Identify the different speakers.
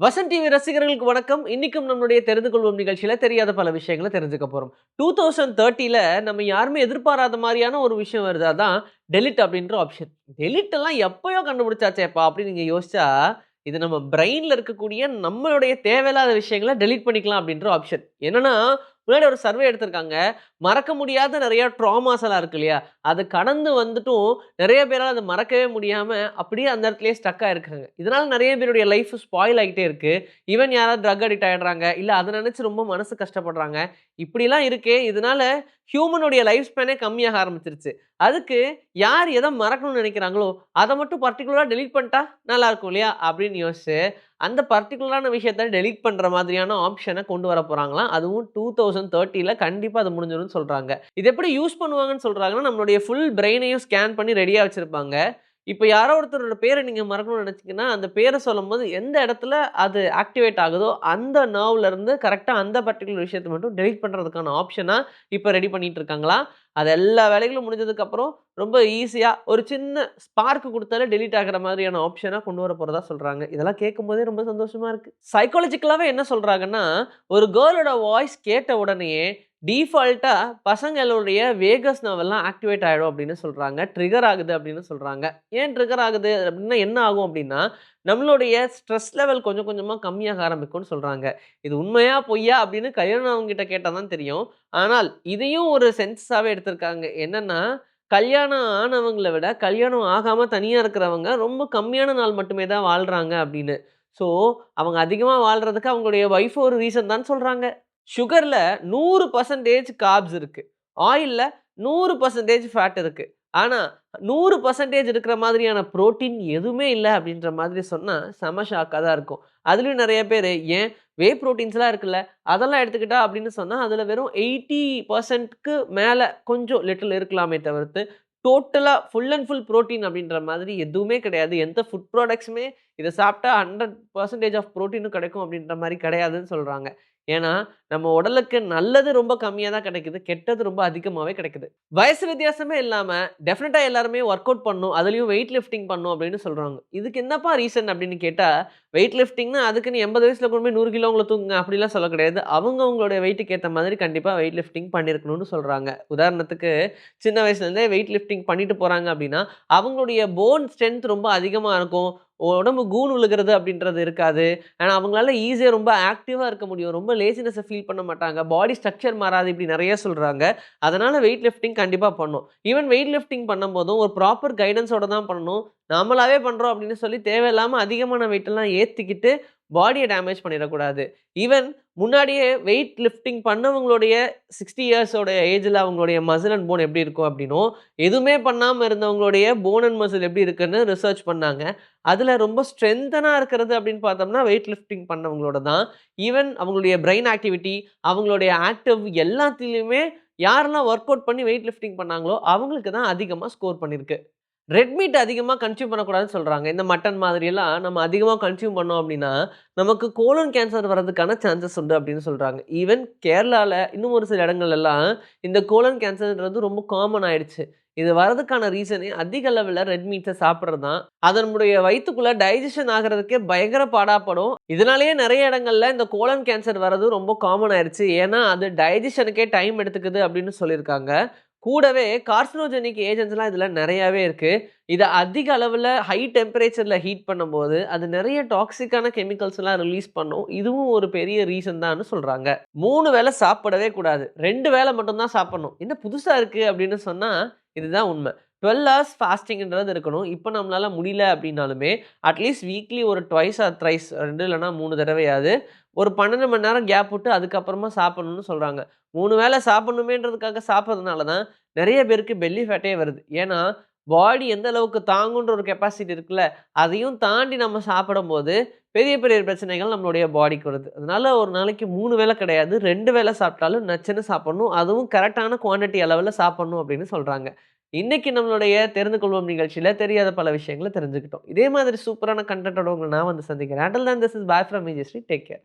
Speaker 1: Vasan TV ரசிகர்களுக்கு வணக்கம். இன்னைக்கும் நம்மளுடைய தெரிந்து கொள்வோம் நிகழ்ச்சியில் தெரியாத பல விஷயங்களை தெரிஞ்சுக்க போகிறோம் டூ தௌசண்ட் தேர்ட்டியில் நம்ம யாருமே எதிர்பாராத மாதிரியான ஒரு விஷயம் வருது. அதான் டெலிட் அப்படின்ற ஆப்ஷன் டெலிட் எல்லாம் எப்பயோ கண்டுபிடிச்சாச்சேப்பா அப்படின்னு நீங்கள் யோசிச்சா இது நம்ம பிரெயினில் இருக்கக்கூடிய நம்மளுடைய தேவையில்லாத விஷயங்களை டெலிட் பண்ணிக்கலாம் அப்படின்ற ஆப்ஷன் என்னன்னா முன்னாடி ஒரு சர்வே எடுத்திருக்காங்க. மறக்க முடியாத நிறைய ட்ராமாஸ் எல்லாம் இருக்கு இல்லையா? அது கடந்து வந்துட்டும் நிறைய பேரால் அதை மறக்கவே முடியாம அப்படியே அந்த இடத்துலயே ஸ்டக் ஆயிருக்காங்க இதனால நிறைய பேருடைய லைஃப் ஸ்பாயில் ஆகிட்டே இருக்கு. ஈவன் யாராவது ட்ரக் அடிக்ட் ஆயிடுறாங்க இல்லை அதை நினைச்சு ரொம்ப மனசு கஷ்டப்படுறாங்க. இப்படிலாம் இருக்கே இதனால ஹியூமனுடைய லைஃப் ஸ்பேனே கம்மியாக ஆரம்பிச்சிருச்சு. அதுக்கு யார் எதை மறக்கணும்னு நினைக்கிறாங்களோ அதை மட்டும் பர்டிகுலராக டெலீட் பண்ணிட்டா நல்லா இருக்கும் இல்லையா? அப்படின்னு யோசிச்சு அந்த பர்டிகுலரான விஷயத்த டெலிட் பண்ணுற மாதிரியான ஆப்ஷனை கொண்டு வர போகிறாங்களாம் அதுவும் டூ தௌசண்ட் தேர்ட்டியில் கண்டிப்பாக அது முடிஞ்சிடும்னு சொல்கிறாங்க இது எப்படி யூஸ் பண்ணுவாங்கன்னு சொல்கிறாங்கன்னா நம்மளுடைய ஃபுல் பிரெயினையும் ஸ்கேன் பண்ணி ரெடியாக வச்சுருப்பாங்க. இப்போ யாரோ ஒருத்தரோட பேரை நீங்கள் மறக்கணும்னு நினச்சிங்கன்னா அந்த பேரை சொல்லும்போது எந்த இடத்துல அது ஆக்டிவேட் ஆகுதோ அந்த நர்வ்லேருந்து கரெக்டாக அந்த பர்டிகுலர் விஷயத்தை மட்டும் டெலிட் பண்ணுறதுக்கான ஆப்ஷனாக இப்போ ரெடி பண்ணிகிட்டு இருக்காங்களா? அது எல்லா வேலைகளும் முடிஞ்சதுக்கப்புறம் ரொம்ப ஈஸியாக ஒரு சின்ன ஸ்பார்க் கொடுத்தாலே டெலீட் ஆகிற மாதிரியான ஆப்ஷனாக கொண்டு வர போகிறதா சொல்கிறாங்க இதெல்லாம் கேட்கும்போதே ரொம்ப சந்தோஷமாக இருக்குது சைக்காலஜிக்கலாகவே என்ன சொல்கிறாங்கன்னா ஒரு கேர்ளோட வாய்ஸ் கேட்ட உடனேயே டீஃபால்ட்டாக பசங்களுடைய வேகஸ் நவெல்லாம் ஆக்டிவேட் ஆகிடும் அப்படின்னு சொல்கிறாங்க ட்ரிகர் ஆகுது அப்படின்னு சொல்கிறாங்க ஏன் ட்ரிகர் ஆகுது அப்படின்னா என்ன ஆகும் அப்படின்னா நம்மளுடைய ஸ்ட்ரெஸ் லெவல் கொஞ்சம் கொஞ்சமாக கம்மியாக ஆரம்பிக்கும்னு சொல்கிறாங்க இது உண்மையா பொய்யா அப்படின்னு கல்யாணம் அவங்ககிட்ட கேட்டால் தான் தெரியும். ஆனால் இதையும் ஒரு சென்சஸாகவே எடுத்திருக்காங்க. என்னென்னா கல்யாணம் ஆனவங்களை விட கல்யாணம் ஆகாமல் தனியாக இருக்கிறவங்க ரொம்ப கம்மியான நாள் மட்டுமே தான் வாழ்கிறாங்க அப்படின்னு. ஸோ அவங்க அதிகமாக வாழ்கிறதுக்கு அவங்களுடைய ஒய்ஃப் ஒரு ரீசன் தான் சொல்கிறாங்க சுகரில் நூறு பர்சன்டேஜ் காப்ஸ் இருக்குது ஆயிலில் நூறு பர்சன்டேஜ் ஃபேட் இருக்குது ஆனால் நூறு பர்சன்டேஜ் இருக்கிற மாதிரியான புரோட்டீன் எதுவுமே இல்லை அப்படின்ற மாதிரி சொன்னால் செம ஷாக்காக தான் இருக்கும். அதுலேயும் நிறைய பேர் ஏன்? வே ப்ரோட்டீன்ஸ்லாம் இருக்குல்ல அதெல்லாம் எடுத்துக்கிட்டா? அப்படின்னு சொன்னால் அதில் வெறும் எயிட்டி பர்சன்ட்க்கு மேலே கொஞ்சம் லிட்டில் இருக்கலாமே தவிர்த்து டோட்டலாக ஃபுல் அண்ட் ஃபுல் ப்ரோட்டீன் அப்படின்ற மாதிரி எதுவுமே கிடையாது. எந்த ஃபுட் ப்ராடக்ட்ஸுமே இதை சாப்பிட்டா ஹண்ட்ரட் பர்சன்டேஜ் ஆஃப் ப்ரோட்டீனும் கிடைக்கும் அப்படின்ற மாதிரி கிடையாதுன்னு சொல்கிறாங்க ஏன்னா நம்ம உடலுக்கு நல்லது ரொம்ப கம்மியாக தான் கிடைக்குது கெட்டது ரொம்ப அதிகமாகவே கிடைக்குது. வயசு வித்தியாசமே இல்லாமல் டெஃபினட்டாக எல்லாருமே ஒர்க் அவுட் பண்ணும் அதுலேயும் வெயிட் லிஃப்டிங் பண்ணும் அப்படின்னு சொல்கிறாங்க இதுக்கு என்னப்பா ரீசன் அப்படின்னு கேட்டால் வெயிட் லிஃப்டிங்னா அதுக்குன்னு எண்பது வயசில் கொண்டு போய் நூறு கிலோ உங்களை தூங்குங்க அப்படிலாம் சொல்ல கிடையாது. அவங்க அவங்களுடைய வெயிட்டுக்கு ஏற்ற மாதிரி கண்டிப்பாக வெயிட் லிஃப்டிங் பண்ணியிருக்கணும்னு சொல்கிறாங்க உதாரணத்துக்கு சின்ன வயசுலேருந்தே வெயிட் லிஃப்டிங் பண்ணிட்டு போகிறாங்க அப்படின்னா அவங்களுடைய போன் ஸ்ட்ரென்த் ரொம்ப அதிகமாக இருக்கும் உடம்பு கூன் விழுகிறது அப்படின்றது இருக்காது. ஆனால் அவங்களால ஈஸியாக ரொம்ப ஆக்டிவாக இருக்க முடியும். ரொம்ப லேசினஸை ஃபீல் பண்ண மாட்டாங்க. பாடி ஸ்ட்ரக்சர் மாறாது இப்படி நிறைய சொல்கிறாங்க அதனால் வெயிட் லிஃப்டிங் கண்டிப்பாக பண்ணும். ஈவன் வெயிட் லிஃப்டிங் பண்ணும்போதும் ஒரு ப்ராப்பர் கைடன்ஸோடு தான் பண்ணணும். நம்மளாவே பண்ணுறோம் அப்படின்னு சொல்லி தேவையில்லாமல் அதிகமான வெயிட்டெல்லாம் ஏற்றிக்கிட்டு பாடியை டேமேஜ் பண்ணிடக்கூடாது. ஈவன் முன்னாடியே வெயிட் லிஃப்டிங் பண்ணவங்களுடைய சிக்ஸ்டி இயர்ஸோட ஏஜில் அவங்களுடைய மசில் அண்ட் போன் எப்படி இருக்கும் அப்படின்னும் எதுவுமே பண்ணாமல் இருந்தவங்களுடைய போன் அண்ட் மசில் எப்படி இருக்குன்னு ரிசர்ச் பண்ணாங்க. அதில் ரொம்ப ஸ்ட்ரென்த்தனாக இருக்கிறது அப்படின்னு பார்த்தோம்னா வெயிட் லிஃப்டிங் பண்ணவங்களோட தான். ஈவன் அவங்களுடைய பிரெயின் ஆக்டிவிட்டி அவங்களுடைய ஆக்டிவ் எல்லாத்துலேயுமே யாரெல்லாம் ஒர்க் அவுட் பண்ணி வெயிட் லிஃப்டிங் பண்ணாங்களோ அவங்களுக்கு தான் அதிகமாக ஸ்கோர் பண்ணியிருக்கு. ரெட் மீட் அதிகமாக கன்சியூம் பண்ணக்கூடாதுன்னு சொல்கிறாங்க இந்த மட்டன் மாதிரியெல்லாம் நம்ம அதிகமாக கன்சியூம் பண்ணோம் அப்படின்னா நமக்கு கோலன் கேன்சர் வர்றதுக்கான சான்சஸ் உண்டு அப்படின்னு சொல்கிறாங்க ஈவன் கேரளாவில் இன்னும் ஒரு சில இடங்கள்லாம் இந்த கோலன் கேன்சர்ன்றது ரொம்ப காமன் ஆயிடுச்சு. இது வரதுக்கான ரீசனே அதிக அளவில் ரெட் மீட்ஸை சாப்பிட்றது தான். அதனுடைய வயிற்றுக்குள்ளே டைஜஷன் ஆகிறதுக்கே பயங்கர பாடாப்படும். இதனாலேயே நிறைய இடங்கள்ல இந்த கோலன் கேன்சர் வர்றது ரொம்ப காமன் ஆயிடுச்சு. ஏன்னா அது டைஜஷனுக்கே டைம் எடுத்துக்குது அப்படின்னு சொல்லியிருக்காங்க. கூடவே கார்சினோஜெனிக் ஏஜென்ட்ஸ்லாம் இதில் நிறையாவே இருக்குது இதை அதிக அளவில் ஹை டெம்பரேச்சரில் ஹீட் பண்ணும்போது அது நிறைய டாக்ஸிக்கான கெமிக்கல்ஸ்லாம் ரிலீஸ் பண்ணும். இதுவும் ஒரு பெரிய ரீசன் தான்னு சொல்கிறாங்க மூணு வேளை சாப்பிடவே கூடாது. ரெண்டு வேளை மட்டும்தான் சாப்பிடணும். என்ன புதுசாக இருக்குது அப்படின்னு சொன்னால் இதுதான் உண்மை. டுவெல் ஹவர்ஸ் ஃபாஸ்டிங்கிறது இருக்கணும். இப்போ நம்மளால் முடியல அப்படின்னாலுமே அட்லீஸ்ட் வீக்லி ஒரு ட்வைஸ் ஆர் த்ரைஸ் ரெண்டு இல்லைனா மூணு தடவையாவது ஒரு பன்னெண்டு மணி நேரம் கேப் விட்டு அதுக்கப்புறமா சாப்பிடணும்னு சொல்கிறாங்க மூணு வேளை சாப்பிட்ணுமேன்றதுக்காக சாப்பிட்றதுனால தான் நிறைய பேருக்கு பெல்லி ஃபேட்டே வருது. ஏன்னா பாடி எந்த அளவுக்கு தாங்குன்ற ஒரு கெப்பாசிட்டி இருக்குல்ல அதையும் தாண்டி நம்ம சாப்பிடும்போது பெரிய பெரிய பிரச்சனைகள் நம்மளுடைய பாடிக்கு வருது. அதனால ஒரு நாளைக்கு மூணு வேளை கிடையாது. ரெண்டு வேளை சாப்பிட்டாலும் நச்சுன்னு சாப்பிடணும். அதுவும் கரெக்டான குவான்டிட்டி அளவில் சாப்பிடணும் அப்படின்னு சொல்கிறாங்க இன்னைக்கு நம்மளுடைய தெரிந்து கொள்வோம் நிகழ்ச்சியில் தெரியாத பல விஷயங்களை தெரிஞ்சுக்கிட்டோம். இதே மாதிரி சூப்பரான கண்டென்ட்டோட உங்களை நான் வந்து சந்திக்கிறேன். Until then this is boy from Vijayashree take care